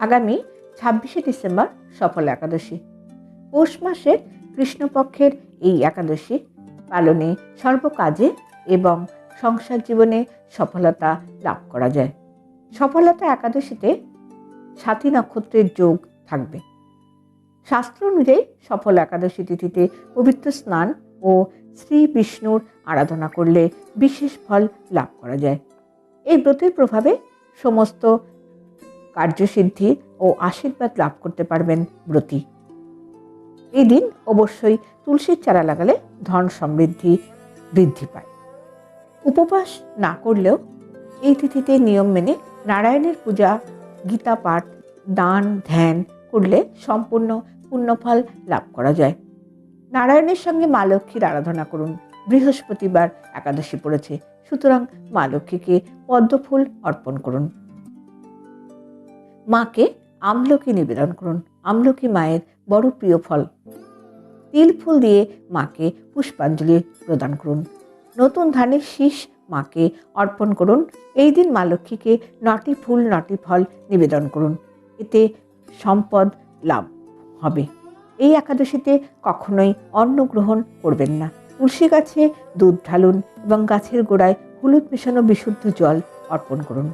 আগামী ছাব্বিশে ডিসেম্বর সফল একাদশী। পৌষ মাসের কৃষ্ণপক্ষের এই একাদশী পালনে সর্বকাজে এবং সংসার জীবনে সফলতা লাভ করা যায়। সফলতা একাদশীতে সাথী নক্ষত্রের যোগ থাকবে। শাস্ত্র অনুযায়ী সফল একাদশী তিথিতে পবিত্র স্নান ও শ্রী বিষ্ণুর আরাধনা করলে বিশেষ ফল লাভ করা যায়। এই ব্রতের প্রভাবে সমস্ত কার্যসিদ্ধি ও আশীর্বাদ লাভ করতে পারবেন ব্রতী। এই দিন অবশ্যই তুলসীর চারা লাগালে ধন সমৃদ্ধি বৃদ্ধি পায়। উপবাস না করলেও এই তিথিতে নিয়ম মেনে নারায়ণের পূজা, গীতা পাঠ, দান, ধ্যান করলে সম্পূর্ণ পুণ্যফল লাভ করা যায়। নারায়ণের সঙ্গে মা লক্ষ্মীর আরাধনা করুন। বৃহস্পতিবার একাদশী পড়েছে। সুতরাং মা লক্ষ্মীকে পদ্মফুল অর্পণ করুন। মাকে আমলকি নিবেদন করুন। আমলকি মায়ের বড় প্রিয় ফল। তিল ফুল দিয়ে মাকে পুষ্পাঞ্জলি প্রদান করুন। নতুন ধানের শীষ মাকে অর্পণ করুন। এই দিন মা লক্ষ্মীকে নটি ফুল, নটি ফল নিবেদন করুন। এতে সম্পদ লাভ হবে। এই একাদশীতে কখনোই অন্ন গ্রহণ করবেন না। তুলসী গাছে দুধ ঢালুন এবং গাছের গোড়ায় হলুদ মেশানো বিশুদ্ধ জল অর্পণ করুন।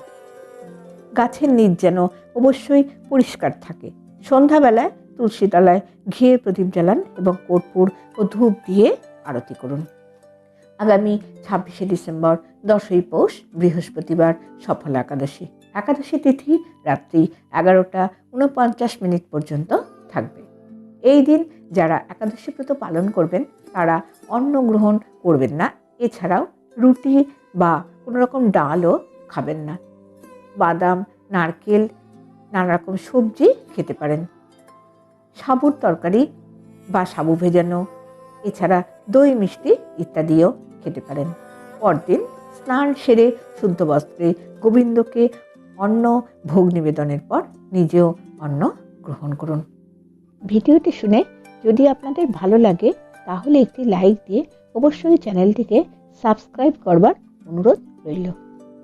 গাছের নিচ যেন অবশ্যই পরিষ্কার থাকে। সন্ধ্যাবেলায় তুলসী তলায় ঘিয়ের প্রদীপ জ্বালান এবং কর্পূর ও ধূপ দিয়ে আরতি করুন। আগামী ছাব্বিশে ডিসেম্বর, দশই পৌষ, বৃহস্পতিবার, সফল একাদশী। একাদশী তিথি রাত্রি এগারোটা উনপঞ্চাশ মিনিট পর্যন্ত থাকবে। এই দিন যারা একাদশী ব্রত পালন করবেন, তারা অন্ন গ্রহণ করবেন না। এছাড়াও রুটি বা কোনো রকম ডালও খাবেন না। বাদাম, নারকেল নানা রকম সবজি খেতে পারেন। সাবুর তরকারি বা সাবু ভেজানো, এছাড়া দই, মিষ্টি ইত্যাদিও খেতে পারেন। পরদিন স্নান সেরে শুদ্ধ বস্ত্রে গোবিন্দকে অন্ন ভোগ নিবেদনের পর নিজেও অন্ন গ্রহণ করুন। ভিডিওটি শুনে যদি আপনাদের ভালো লাগে, তাহলে একটি লাইক দিয়ে অবশ্যই চ্যানেলটিকে সাবস্ক্রাইব করবার অনুরোধ রইল।